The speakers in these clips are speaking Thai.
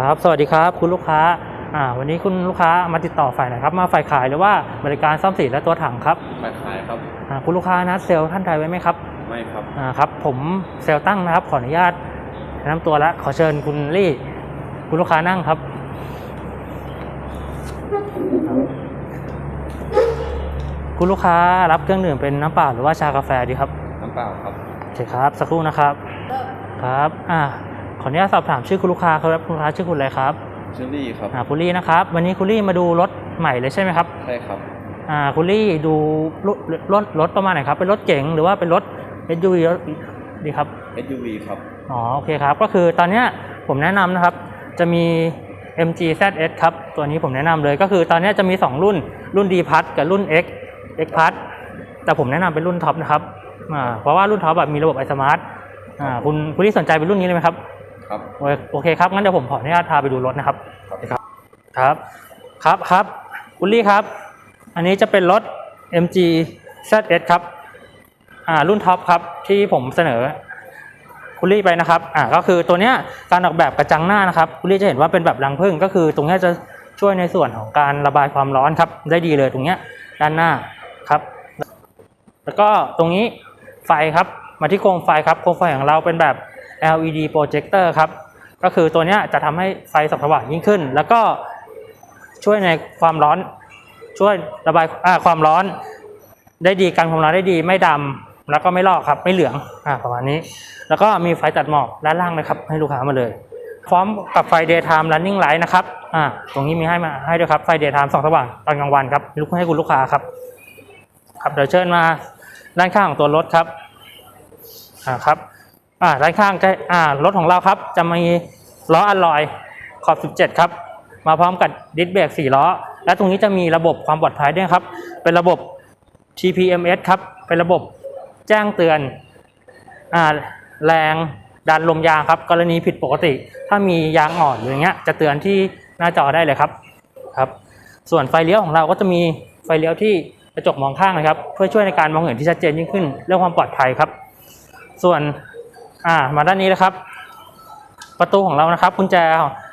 ครับ สวัสดีครับ คุณลูกค้าอ่าวันนี้คุณลูกค้ามาติดต่อฝ่ายไหนครับ มาฝ่ายขายหรือว่าบริการซ่อมสีและตัวถังครับไปขายครับอ่าคุณลูกค้านัดเซลล์ท่านใดไว้ไหมครับไม่ครับอ่าครับ ผมเซลล์ตั้งนะครับ ขออนุญาตแนะนำตัวแล้วขอเชิญคุณลี่ คุณลูกค้านั่งครับ คุณลูกค้ารับเครื่องดื่มเป็นน้ำเปล่าหรือว่าชากาแฟดีครับน้ำเปล่าครับโอเคครับ สักครู่นะครับ ครับ อ่า ขออนุญาตสอบถามชื่อคุณลูกค้าครับคุณลูกค้าชื่อคุณอะไรครับชื่อลี่ครับอ่าคุณลี่นะครับ วันนี้คุณลี่มาดูรถใหม่เลยใช่ไหมครับใช่ครับอ่าคุณลี่ดูรถรถรถประมาณไหนครับ เป็นรถเก๋งหรือว่าเป็นรถ SUV รถดีครับ SUV ครับอ๋อโอเคครับ ก็คือตอนเนี้ยผมแนะนำนะครับ จะมี MG ZS ครับ ตัวนี้ผมแนะนำเลยก็คือตอนเนี้ยจะมี 2 รุ่น รุ่น D p a s กับรุ่น X X p a s แต่ผมแนะนำเป็นรุ่นท็อปนะครับอ่าเพราะว่ารุ่นท็อปแบบมีระบบ iSmart อ่าคุณคุณลี่สนใจเป็นรุ่นนี้เลยไหมครับ ครับโอเคโอเคครับงั้นเดี๋ยวผมขออนุญาตพาไปดูรถนะครับครับครับครับครับคุณลี่ครับ อันนี้จะเป็นรถ MG ZS ครับอ่ารุ่นท็อปครับที่ผมเสนอคุณลี่ไปนะครับอ่าก็คือตัวเนี้ยการออกแบบกระจังหน้านะครับคุณลี่จะเห็นว่าเป็นแบบรังผึ้งก็คือ ตรงเนี้ยจะช่วยในส่วนของการระบายความร้อนครับ ได้ดีเลยตรงเนี้ยด้านหน้าครับ แล้วก็ตรงนี้ไฟครับมาที่โคมไฟครับโคมไฟของเราเป็นแบบ LED projector ครับ ก็คือตัวนี้จะทำให้ไฟส่องสว่างยิ่งขึ้น แล้วก็ช่วยในความร้อน ช่วยระบายความร้อน ได้ดีกันความร้อนได้ดีไม่ดำแล้วก็ไม่ลอกครับไม่เหลืองอประมาณนี้ แล้วก็มีไฟตัดหมอกด้านล่างนะครับ ให้ลูกค้ามาเลย พร้อมกับไฟ daytime running light นะครับตรงนี้มีให้มาให้ด้วยครับไฟ daytime ส่องสว่างตอนกลางวันครับลุกให้คุณลูกค้าครับครับเดี๋ยวเชิญมาด้านข้างของตัวรถครับอ่าครับ อ่าด้านข้างจะอ่ารถของเราครับ จะมีล้ออะลอยขอบ 17 ครับ มาพร้อมกับดิสเบรก4ล้อ และตรงนี้จะมีระบบความปลอดภัยด้วยครับ เป็นระบบ TPMS ครับ เป็นระบบแจ้งเตือนอ่าแรงดันลมยางครับ กรณีผิดปกติ ถ้ามียางอ่อนหรืออย่างเงี้ยจะเตือนที่หน้าจอได้เลยครับครับ ส่วนไฟเลี้ยวของเราก็จะมีไฟเลี้ยวที่กระจกมองข้างนะครับ เพื่อช่วยในการมองเห็นที่ชัดเจนยิ่งขึ้น เรื่องความปลอดภัยครับ ส่วน อ่า มาด้านนี้นะครับ ประตูของเรานะครับ กุญแจ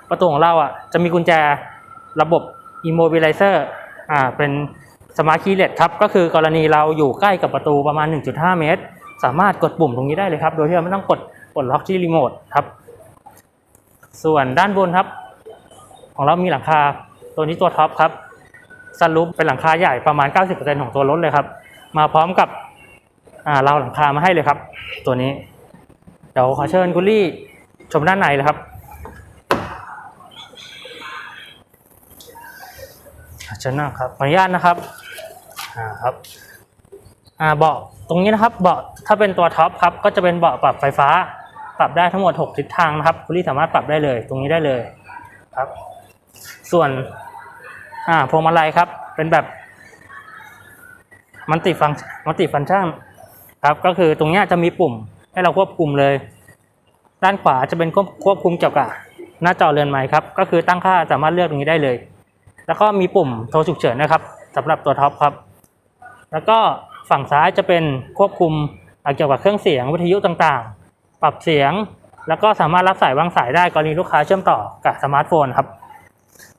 ประตูของเราอะ จะมีกุญแจระบบ immobilizer อ่า เป็นสมาร์ทคีย์เลสครับ ก็คือกรณีเราอยู่ใกล้กับประตูประมาณ 1.5 เมตร สามารถกดปุ่มตรงนี้ได้เลยครับ โดยที่เราไม่ต้องกดกดล็อกที่รีโมทครับ ส่วนด้านบนครับ ของเรามีหลังคาตัวนี้ตัวท็อปครับซันรูปเป็นหลังคาใหญ่ประมาณ 90%ของตัวรถเลยครับ มาพร้อมกับอ่าเราหลังคามาให้เลยครับ ตัวนี้ ดี๋ยวขอเชิญคุณลี่ชมด้านในเลยครับเชิญนั่งครับขออนุญาตนะครับอ่าครับอ่าเบาะตรงนี้นะครับเบาะถ้าเป็นตัวท็อปครับก็จะเป็นเบาะปรับไฟฟ้า ปรับได้ทั้งหมด 6 ทิศทางนะครับคุณลี่สามารถปรับได้เลย ตรงนี้ได้เลยครับ ส่วนอ่าพวงมาลัยครับ เป็นแบบมันติฟังมันติฟังก์ชันครับก็คือตรงนี้จะมีปุ่ม ให้เราควบคุมเลย ด้านขวาจะเป็นควบควบคุมเกี่ยวกับหน้าจอเรือนไม้ครับ ก็คือตั้งค่าสามารถเลือกตรงนี้ได้เลย แล้วก็มีปุ่มโทรฉุกเฉินนะครับสำหรับตัวท็อปครับ แล้วก็ฝั่งซ้ายจะเป็นควบคุมอาเกี่ยวกับเครื่องเสียงวิทยุต่างๆ ปรับเสียง แล้วก็สามารถรับสายวางสายได้กรณีลูกค้าเชื่อมต่อกับสมาร์ทโฟนครับ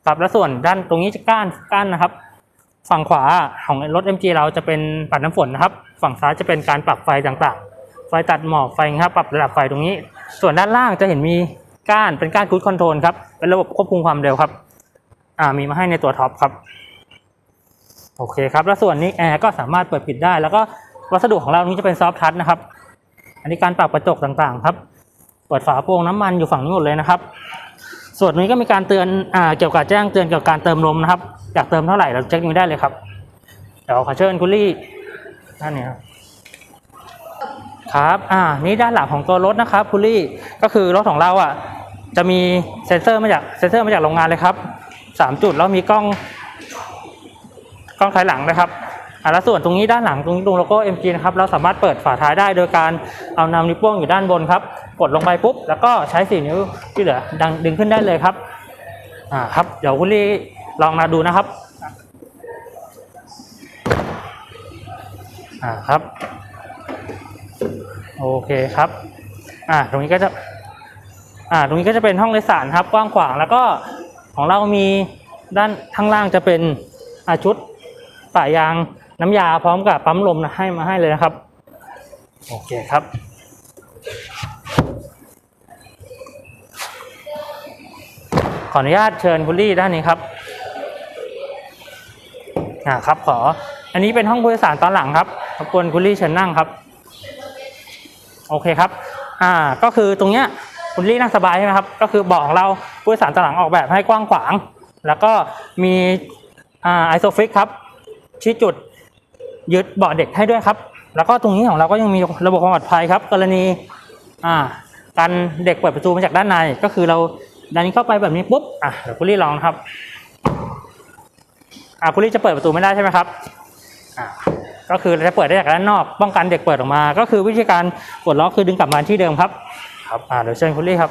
ครับและส่วนด้านตรงนี้จะก้านก้านนะครับ ฝั่งขวาของรถ MG เราจะเป็นปัดน้ำฝนนะครับ ฝั่งซ้ายจะเป็นการปรับไฟต่างๆ ไฟตัดหมอกไฟครับปรับระดับไฟตรงนี้ ส่วนด้านล่างจะเห็นมีก้านเป็นก้านคูดคอนโทรลครับเป็นระบบควบคุมความเร็วครับอ่ามีมาให้ในตัวท็อปครับโอเคครับแล้วส่วนนี้แอร์ก็สามารถเปิดปิดได้ แล้วก็วัสดุของเรานี้จะเป็นซอฟท์ทัชนะครับ อันนี้การปรับกระจกต่างๆ ครับเปิดฝาโปร่งน้ำมันอยู่ฝั่งนี้หมดเลยนะครับ ส่วนนี้ก็มีการเตือนอ่าเกี่ยวกับแจ้งเตือนเกี่ยวกับการเติมลมนะครับอยากเติมเท่าไหร่เราเช็คนี้ได้เลยครับเดี๋ยวขอเชิญคุณลี่ด้านนี้ครับ ครับอ่านี่ด้านหลังของตัวรถนะครับคุณลี่ก็คือรถของเราอะจะมีเซ็นเซอร์มาจากเซ็นเซอร์มาจากโรงงานเลยครับสามจุดแล้วมีกล้องกล้องถอยหลังนะครับอ่าแล้วส่วนตรงนี้ด้านหลังตรงนี้ตรงโลโก้ MG นะครับเราสามารถเปิดฝาท้ายได้โดยการเอานำนิ้วโป้งอยู่ด้านบนครับ กดลงไปปุ๊บ แล้วก็ใช้สี่นิ้วที่เหลือดังดึงขึ้นได้เลยครับอ่าครับเดี๋ยวคุณลี่ลองมาดูนะครับอ่าครับ โอเคครับ อ่าตรงนี้ก็จะ อ่า ตรงนี้ก็จะเป็นห้องโดยสารครับ กว้างขวางแล้วก็ของเรามีด้านข้างล่างจะเป็นอาชุดป่ายางน้ำยาพร้อมกับปั๊มลมนะให้มาให้เลยนะครับ โอเคครับ ขออนุญาตเชิญคุณลี่ด้านนี้ครับอ่าครับขอ อันนี้เป็นห้องผู้โดยสารตอนหลังครับรบกวนคุณลี่เชิญนั่งครับ โอเคครับ อ่า ก็คือตรงเนี้ยคุณลี่นั่งสบายใช่ไหมครับ ก็คือเบาะของเราผู้โดยสารตหลังออกแบบให้กว้างขวาง แล้วก็มีอ่าไอโซฟิกครับ ชี้จุดยึดเบาะเด็กให้ด้วยครับ แล้วก็ตรงนี้ของเราก็ยังมีระบบความปลอดภัยครับ กรณีอ่าการเด็กเปิดประตูมาจากด้านใน ก็คือเราดันเข้าไปแบบนี้ปุ๊บ อะเดี๋ยวคุณลี่ลองครับ อ่าคุณลี่จะเปิดประตูไม่ได้ใช่ไหมครับ อ่า ก็คือเราจะเปิดได้จากด้านนอก ป้องกันเด็กเปิดออกมา ก็คือวิธีการปลดล็อกคือดึงกลับมาที่เดิมครับ ครับอ่าเดี๋ยวเชิญคุณลี่ครับ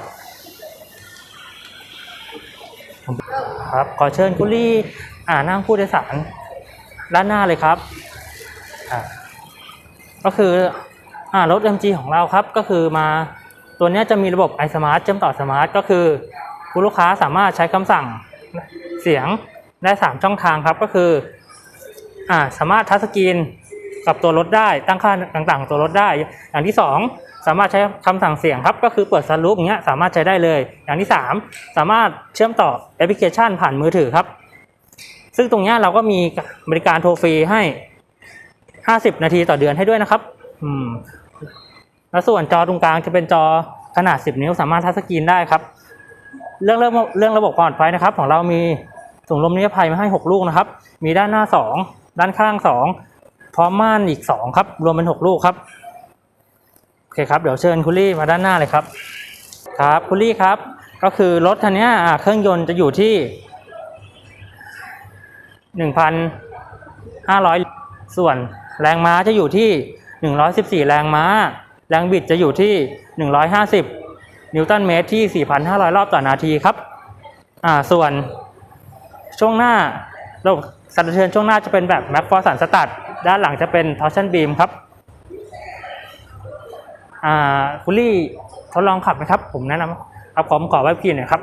ครับขอเชิญคุณลี่อ่านั่งผู้โดยสารด้านหน้าเลยครับอ่าก็คืออ่ารถ MG ของเราครับก็คือมาตัวเนี้ยจะมีระบบ iSmart เชื่อมต่อสมาร์ทก็คือผู้ลูกค้าสามารถใช้คำสั่งเสียงได้ 3 ช่องทางครับก็คืออ่าสามารถทัชสกรีน กับตัวรถได้ตั้งค่าต่างๆตัวรถได้ อย่างที่ 2 สามารถใช้คำสั่งเสียงครับก็คือเปิดซันรูปอย่างเงี้ยสามารถใช้ได้เลย อย่างที่ 3 สามารถเชื่อมต่อแอปพลิเคชันผ่านมือถือครับ ซึ่งตรงเนี้ยเราก็มีบริการโทรฟรีให้ 50 นาทีต่อเดือนให้ด้วยนะครับอืมแล้วส่วนจอตรงกลางจะเป็นจอขนาด 10 นิ้ว สามารถทัชสกรีนได้ครับ เรื่องเรื่องเรื่องระบบความปลอดภัยนะครับ ของเรามีถุงลมนิรภัยมาให้ 6 ลูกนะครับ มีด้านหน้า 2 ด้านข้าง 2 พร้อมม่านอีก2ครับ รวมเป็น6ลูกครับโอเคครับเดี๋ยวเชิญคุณลี่มาด้านหน้าเลยครับ ครับคุณลี่ครับ ก็คือรถคันนี้เครื่องยนต์จะอยู่ที่1,500ส่วนแรงม้าจะอยู่ที่114แรงม้า แรงบิดจะอยู่ที่150นิวตันเมตรที่4,500รอบต่อนาทีครับอ่าส่วนช่วงหน้าระบบสั่นสะเทือนช่วงหน้าจะเป็นแบบแม็กฟอร์สันสตัด ด้านหลังจะเป็นทอร์ชันบีมครับอ่าคุณลี่ทดลองขับไหมครับ ผมแนะนำครับผมขอไว้พี่หน่อยครับ